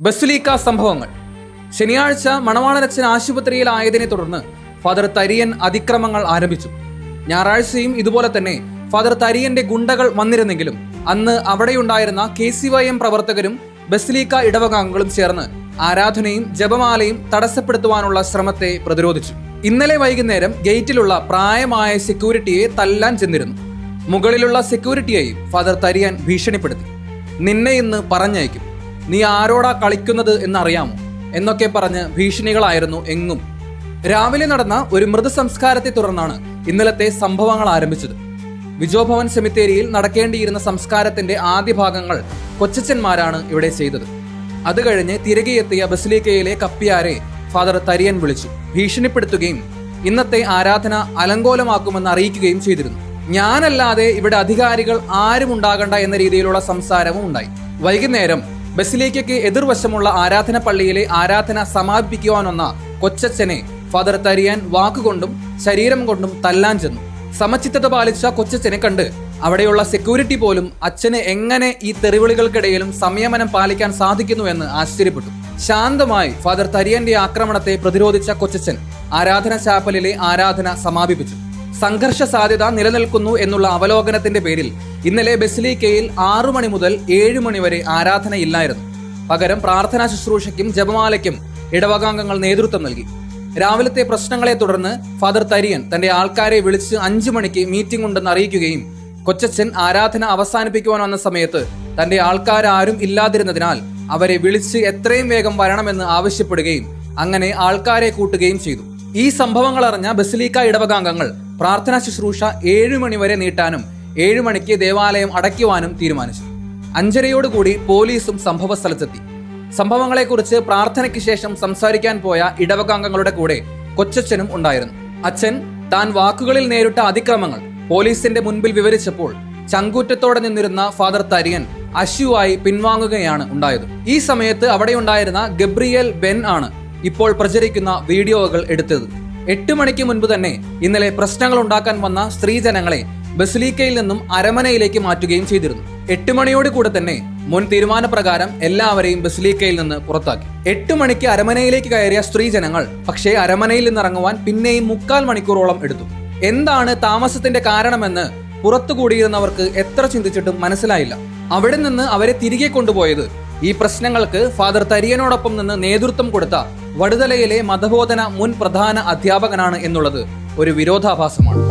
ബസുലീക്ക സംഭവങ്ങൾ. ശനിയാഴ്ച മണവാളരച്ചൻ ആശുപത്രിയിലായതിനെ തുടർന്ന് ഫാദർ തരിയൻ അതിക്രമങ്ങൾ ആരംഭിച്ചു. ഞായറാഴ്ചയും ഇതുപോലെ തന്നെ ഫാദർ തരിയന്റെ ഗുണ്ടകൾ വന്നിരുന്നെങ്കിലും അന്ന് അവിടെയുണ്ടായിരുന്ന കെ സി വൈ എം പ്രവർത്തകരും ബസ്ലീക്ക ഇടവകാംഗങ്ങളും ചേർന്ന് ആരാധനയും ജപമാലയും തടസ്സപ്പെടുത്തുവാനുള്ള ശ്രമത്തെ പ്രതിരോധിച്ചു. ഇന്നലെ വൈകുന്നേരം ഗേറ്റിലുള്ള പ്രായമായ സെക്യൂരിറ്റിയെ തല്ലാൻ ചെന്നിരുന്നു. മുകളിലുള്ള സെക്യൂരിറ്റിയെയും ഫാദർ തരിയൻ ഭീഷണിപ്പെടുത്തി. നിന്നെ ഇന്ന് പറഞ്ഞയക്കും. നീ ആരോടാ കളിക്കുന്നത് എന്നറിയാമോ? എന്നൊക്കെ പറഞ്ഞ് ഭീഷണികളായിരുന്നു എങ്ങും. രാവിലെ നടന്ന ഒരു മൃതസംസ്കാരത്തെ തുടർന്നാണ് ഇന്നലത്തെ സംഭവങ്ങൾ ആരംഭിച്ചത്. വിജോഭവൻ സെമിത്തേരിയിൽ നടക്കേണ്ടിയിരുന്ന സംസ്കാരത്തിന്റെ ആദ്യ ഭാഗങ്ങൾ കൊച്ചച്ചന്മാരാണ് ഇവിടെ ചെയ്തത്. അത് കഴിഞ്ഞ് തിരികെ എത്തിയ ബസിലിക്കയിലെ കപ്പിയാരെ ഫാദർ തരിയൻ വിളിച്ചു. ഭീഷണിപ്പെടുത്തുകയും ഇന്നത്തെ ആരാധന അലങ്കോലമാക്കുമെന്ന് അറിയിക്കുകയും ചെയ്തിരുന്നു. ഞാനല്ലാതെ ഇവിടെ അധികാരികൾ ആരും ഉണ്ടാകണ്ട എന്ന രീതിയിലുള്ള സംസാരവും ഉണ്ടായി. വൈകുന്നേരം ബസിലിക്കയ്ക്ക് എതിർവശമുള്ള ആരാധന പള്ളിയിലെ ആരാധന സമാപിപ്പിക്കുവാനൊന്ന കൊച്ചച്ഛനെ ഫാദർ തരിയാൻ വാക്കുകൊണ്ടും ശരീരം കൊണ്ടും തല്ലാൻ ചെന്നു. സമചിത്തത പാലിച്ച കൊച്ചച്ഛനെ കണ്ട് അവിടെയുള്ള സെക്യൂരിറ്റി പോലും അച്ഛന് എങ്ങനെ ഈ തെറിവിളികൾക്കിടയിലും സംയമനം പാലിക്കാൻ സാധിക്കുന്നു എന്ന് ആശ്ചര്യപ്പെട്ടു. ശാന്തമായി ഫാദർ തരിയന്റെ ആക്രമണത്തെ പ്രതിരോധിച്ച കൊച്ചച്ഛൻ ആരാധന ചാപ്പലിലെ ആരാധന സമാപിപ്പിച്ചു. സംഘർഷ സാധ്യത നിലനിൽക്കുന്നു എന്നുള്ള അവലോകനത്തിന്റെ പേരിൽ ഇന്നലെ ബസിലിക്കയിൽ ആറു മണി മുതൽ ഏഴു മണി വരെ ആരാധനയില്ലായിരുന്നു. പകരം പ്രാർത്ഥനാ ശുശ്രൂഷയ്ക്കും ജപമാലയ്ക്കും ഇടവകാംഗങ്ങൾ നേതൃത്വം നൽകി. രാവിലത്തെ പ്രശ്നങ്ങളെ തുടർന്ന് ഫാദർ തരിയൻ തന്റെ ആൾക്കാരെ വിളിച്ച് അഞ്ചു മണിക്ക് മീറ്റിംഗ് ഉണ്ടെന്ന് അറിയിക്കുകയും കൊച്ചച്ഛൻ ആരാധന അവസാനിപ്പിക്കുവാൻ വന്ന സമയത്ത് തന്റെ ആൾക്കാരും ഇല്ലാതിരുന്നതിനാൽ അവരെ വിളിച്ച് എത്രയും വേഗം വരണമെന്ന് ആവശ്യപ്പെടുകയും അങ്ങനെ ആൾക്കാരെ കൂട്ടുകയും ചെയ്തു. ഈ സംഭവങ്ങൾ അറിഞ്ഞ ബസിലിക്ക ഇടവകാംഗങ്ങൾ പ്രാർത്ഥനാ ശുശ്രൂഷ ഏഴു മണി വരെ നീട്ടാനും ഏഴു മണിക്ക് ദേവാലയം അടയ്ക്കുവാനും തീരുമാനിച്ചു. അഞ്ചരയോടുകൂടി പോലീസും സംഭവ സ്ഥലത്തെത്തി. സംഭവങ്ങളെക്കുറിച്ച് പ്രാർത്ഥനയ്ക്ക് ശേഷം സംസാരിക്കാൻ പോയ ഇടവകാംഗങ്ങളുടെ കൂടെ കൊച്ചച്ഛനും ഉണ്ടായിരുന്നു. അച്ഛൻ താൻ വാക്കുകളിൽ നേരിട്ട അതിക്രമങ്ങൾ പോലീസിന്റെ മുൻപിൽ വിവരിച്ചപ്പോൾ ചങ്കൂറ്റത്തോടെ നിന്നിരുന്ന ഫാദർ തരിയൻ അശുവായി പിൻവാങ്ങുകയാണ് ഉണ്ടായത്. ഈ സമയത്ത് അവിടെയുണ്ടായിരുന്ന ഗബ്രിയേൽ ബെൻ ആണ് ഇപ്പോൾ പ്രചരിക്കുന്ന വീഡിയോകൾ എടുത്തത്. എട്ട് മണിക്ക് മുൻപ് തന്നെ ഇന്നലെ പ്രശ്നങ്ങൾ ഉണ്ടാക്കാൻ വന്ന സ്ത്രീജനങ്ങളെ ബസിലീക്കയിൽ നിന്നും അരമനയിലേക്ക് മാറ്റുകയും ചെയ്തിരുന്നു. എട്ട് മണിയോട് കൂടെ തന്നെ മുൻ തീരുമാനപ്രകാരം എല്ലാവരെയും ബസിലീക്കയിൽ നിന്ന് പുറത്താക്കി. എട്ട് മണിക്ക് അരമനയിലേക്ക് കയറിയ സ്ത്രീജനങ്ങൾ പക്ഷേ അരമനയിൽ നിന്നിറങ്ങുവാൻ പിന്നെയും മുക്കാൽ മണിക്കൂറോളം എടുത്തു. എന്താണ് താമസത്തിന്റെ കാരണമെന്ന് പുറത്തു കൂടിയിരുന്നവർക്ക് എത്ര ചിന്തിച്ചിട്ടും മനസ്സിലായില്ല. അവിടെ നിന്ന് അവരെ തിരികെ കൊണ്ടുപോയത് ഈ പ്രശ്നങ്ങൾക്ക് ഫാദർ തരിയനോടൊപ്പം നിന്ന് നേതൃത്വം കൊടുത്ത വടുതലയിലെ മതബോധന മുൻ പ്രധാന അധ്യാപകനാണ് എന്നുള്ളത് ഒരു വിരോധാഭാസമാണ്.